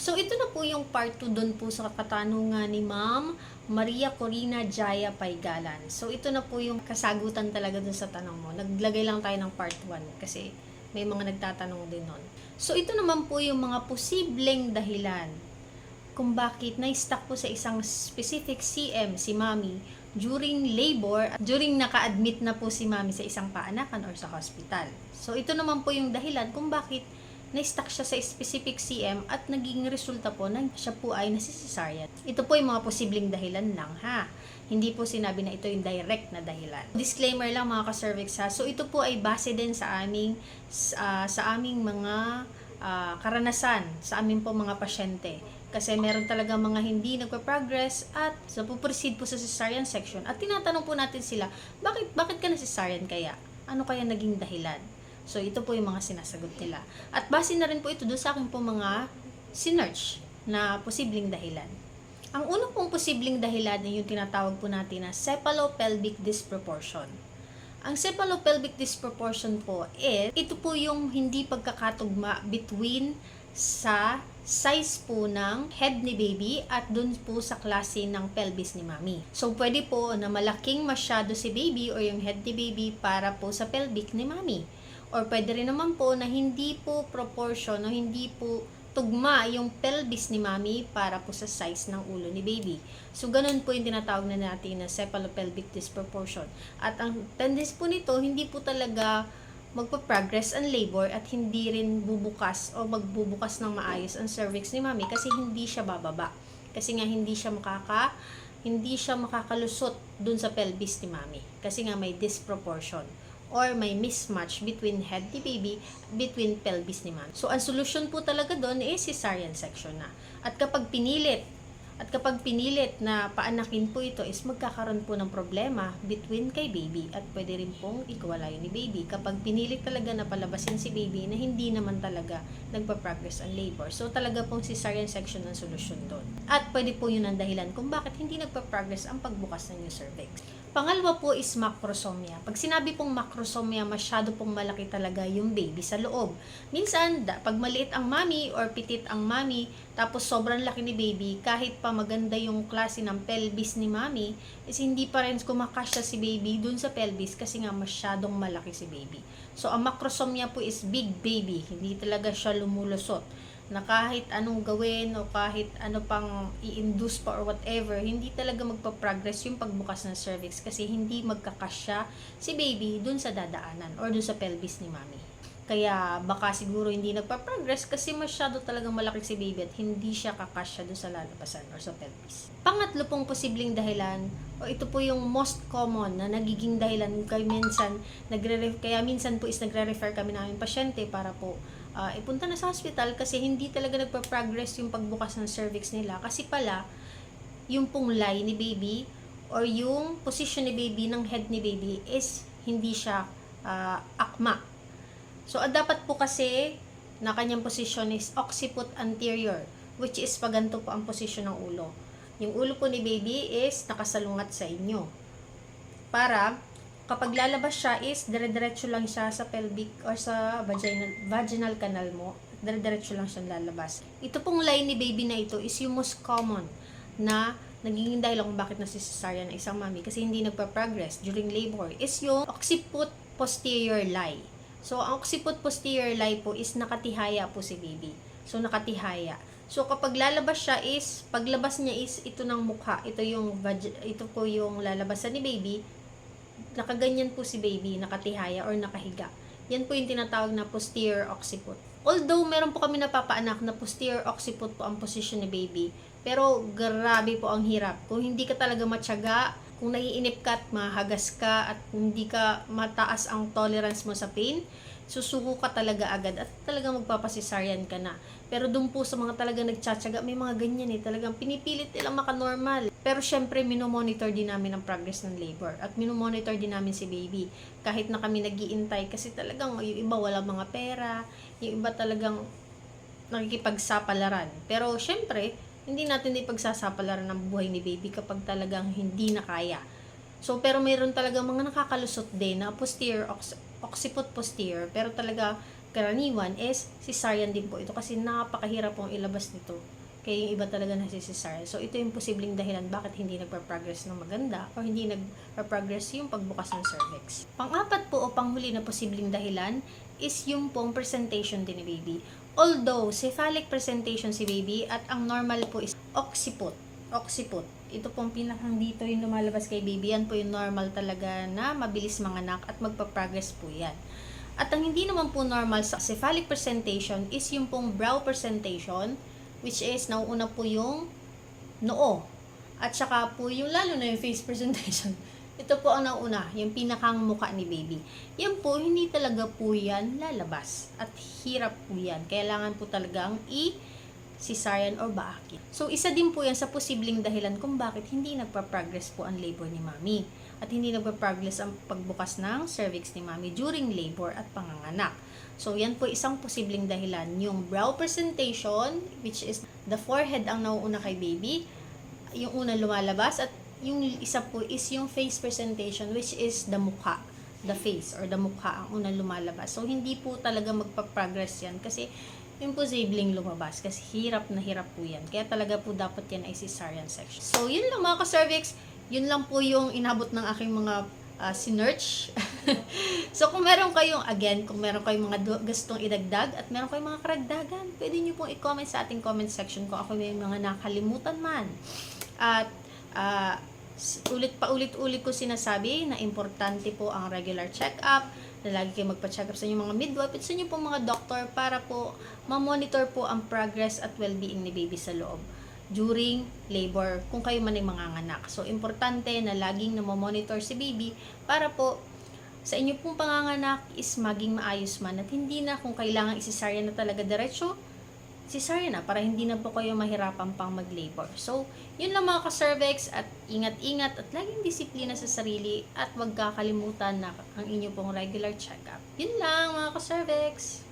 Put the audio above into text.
So ito na po yung part 2 doon po sa katanungan ni Ma'am Maria Corina Jaya Paigalan. So ito na po yung kasagutan talaga dun sa tanong mo. Naglagay lang tayo ng part 1 kasi may mga nagtatanong din nun. So ito naman po yung mga posibleng dahilan kung bakit na-stuck po sa isang specific CM si Mami during labor, during naka-admit na po si Mami sa isang paanakan or sa hospital. So ito naman po yung dahilan kung bakit na-stuck siya sa specific CM at naging resulta po na siya po ay nasisisaryan. Ito po yung mga posibleng dahilan lang ha. Hindi po sinabi na ito yung direct na dahilan. Disclaimer lang mga ka-cervix ha. So ito po ay base din sa aming sa, sa aming mga ah, karanasan sa aming po mga pasyente. Kasi meron talaga mga hindi nagpa-progress at so puproceed po sa cesarean section at tinatanong po natin sila, bakit bakit ka na cesarean kaya? Ano kaya naging dahilan? So, ito po yung mga sinasagot nila. At base na rin po ito doon sa akin po mga sinerch na posibleng dahilan. Ang una pong posibleng dahilan ay yung tinatawag po natin na cephalopelvic disproportion. Ang cephalopelvic disproportion po is, ito po yung hindi pagkakatugma between sa size po ng head ni baby at dun po sa klase ng pelvis ni mami. So, pwede po na malaking masyado si baby or yung head ni baby para po sa pelvic ni mami. Or pwede rin naman po na hindi po proportion o hindi po tugma yung pelvis ni mami para po sa size ng ulo ni baby. So, ganun po yung tinatawag na natin na cephalopelvic disproportion. At ang tendency po nito, hindi po talaga magpa-progress ang labor at hindi rin bubukas o magbubukas ng maayos ang cervix ni mami kasi hindi siya bababa. Kasi nga hindi siya makaka hindi siya makakalusot dun sa pelvis ni mami kasi nga may disproportion or may mismatch between head ni baby, between pelvis ni mami. So, ang solusyon po talaga doon is cesarean section na. At kapag pinilit, at kapag pinilit na paanakin po ito is magkakaroon po ng problema between kay baby at pwede rin pong ikawalayo ni baby kapag pinilit talaga na palabasin si baby na hindi naman talaga nagpa-progress ang labor. So talaga pong cesarean section ang solusyon doon. At pwede po yun ang dahilan kung bakit hindi nagpa-progress ang pagbukas ng new cervix. Pangalawa po is macrosomia. Pag sinabi pong macrosomia, masyado pong malaki talaga yung baby sa loob. Minsan, pag maliit ang mami or pitit ang mami, tapos sobrang laki ni baby, kahit pa maganda yung klase ng pelvis ni mami, is hindi pa rin kumakasya si baby dun sa pelvis kasi nga masyadong malaki si baby. So, ang macrosomia po is big baby. Hindi talaga siya lumulusot na kahit anong gawin o kahit ano pang i-induce pa or whatever, hindi talaga magpa-progress yung pagbukas ng cervix kasi hindi magkakasya si baby dun sa dadaanan or dun sa pelvis ni mami. Kaya baka siguro hindi nagpa-progress kasi masyado talagang malaki si baby at hindi siya kakasya dun sa lalabasan or sa pelvis. Pangatlo pong posibleng dahilan o ito po yung most common na nagiging dahilan kaya minsan nagre kaya minsan po is nagre-refer kami ng aming pasyente para po ah, ipunta na sa hospital kasi hindi talaga nagpa-progress yung pagbukas ng cervix nila kasi pala yung pong lie ni baby or yung position ni baby ng head ni baby is hindi siya ah, akma. So, ang dapat po kasi na kanyang position is occiput anterior which is paganto po ang position ng ulo. Yung ulo po ni baby is nakasalungat sa inyo. Para kapag lalabas siya is dire-diretso lang siya sa pelvic or sa vaginal, vaginal canal mo. Dire-diretso lang siya lalabas. Ito pong line ni baby na ito is yung most common na nagiging dahilan kung bakit nasisesarya ng isang mami kasi hindi nagpa-progress during labor is yung occiput posterior lie. So, ang occiput posterior lie po is nakatihaya po si baby. So, nakatihaya. So, kapag lalabas siya is, paglabas niya is ito ng mukha. Ito yung, ito po yung lalabasan ni baby. Nakaganyan po si baby, nakatihaya or nakahiga. Yan po yung tinatawag na posterior occiput. Although, meron po kami napapaanak na posterior occiput po ang position ni baby. Pero, grabe po ang hirap. Kung hindi ka talaga matyaga, kung naiinip ka at mahagas ka at hindi ka mataas ang tolerance mo sa pain, susuko ka talaga agad at talagang magpapasisaryan ka na. Pero doon po sa mga talagang nagtsatsaga, may mga ganyan eh. Talagang pinipilit nilang maka-normal. Pero syempre, minomonitor din namin ang progress ng labor. At minomonitor din namin si baby. Kahit na kami nagiintay kasi talagang yung iba wala mga pera. Yung iba talagang nakikipagsapalaran. Pero syempre, hindi natin ipagsasapalaran ng buhay ni baby kapag talagang hindi na kaya. So, pero mayroon talaga mga nakakalusot din na posterior, occiput posterior, pero talaga karaniwan is cesarean din po ito kasi napakahirap pong ilabas nito. Kaya yung iba talaga na cesarean. So, ito yung posibleng dahilan bakit hindi nagpa-progress ng maganda or hindi nagpa-progress yung pagbukas ng cervix. Pang-apat po o panghuli na posibleng dahilan is yung pong presentation din ni baby. Although, cephalic presentation si baby at ang normal po is occiput. Occiput. Ito pong pinakang dito yung lumalabas kay baby. Yan po yung normal talaga na mabilis manganak at magpa-progress po yan. At ang hindi naman po normal sa cephalic presentation is yung pong brow presentation which is nauuna po yung noo. At saka po yung lalo na yung face presentation. Ito po ang nauna, yung pinakang muka ni baby. Yan po, hindi talaga po yan lalabas. At hirap po yan. Kailangan po talagang i cesarean or baaki. So, isa din po yan sa posibleng dahilan kung bakit hindi nagpa-progress po ang labor ni mami. At hindi nagpa-progress ang pagbukas ng cervix ni mami during labor at panganganak. So, yan po isang posibleng dahilan. Yung brow presentation, which is the forehead ang nauuna kay baby, yung una lumalabas, at yung isa po is yung face presentation, which is the mukha the face or the mukha ang unang lumalabas. So, hindi po talaga magpa-progress yan kasi imposibleng lumabas kasi hirap na hirap po yan. Kaya talaga po dapat yan ay cesarean section. So, yun lang mga ka-cervix. Yun lang po yung inabot ng aking mga uh, sinerch. so, kung meron kayong, again, kung meron kayong mga gustong idagdag at meron kayong mga karagdagan, pwede nyo pong i-comment sa ating comment section kung ako may mga nakalimutan man. At, uh, ulit pa ulit-ulit ko sinasabi na importante po ang regular check-up, na lagi kayo magpa-check up sa inyong mga midwife at sa inyo pong mga doctor para po ma-monitor po ang progress at well-being ni baby sa loob during labor kung kayo man ay manganganak. So, importante na laging na-monitor si baby para po sa inyo pong panganganak is maging maayos man at hindi na kung kailangan isisarya na talaga diretso, cesarean na para hindi na po kayo mahirapan pang mag-labor. So, yun lang mga ka-cervix at ingat-ingat at laging disiplina sa sarili at wag kakalimutan na ang inyo pong regular check-up. Yun lang mga ka-cervix!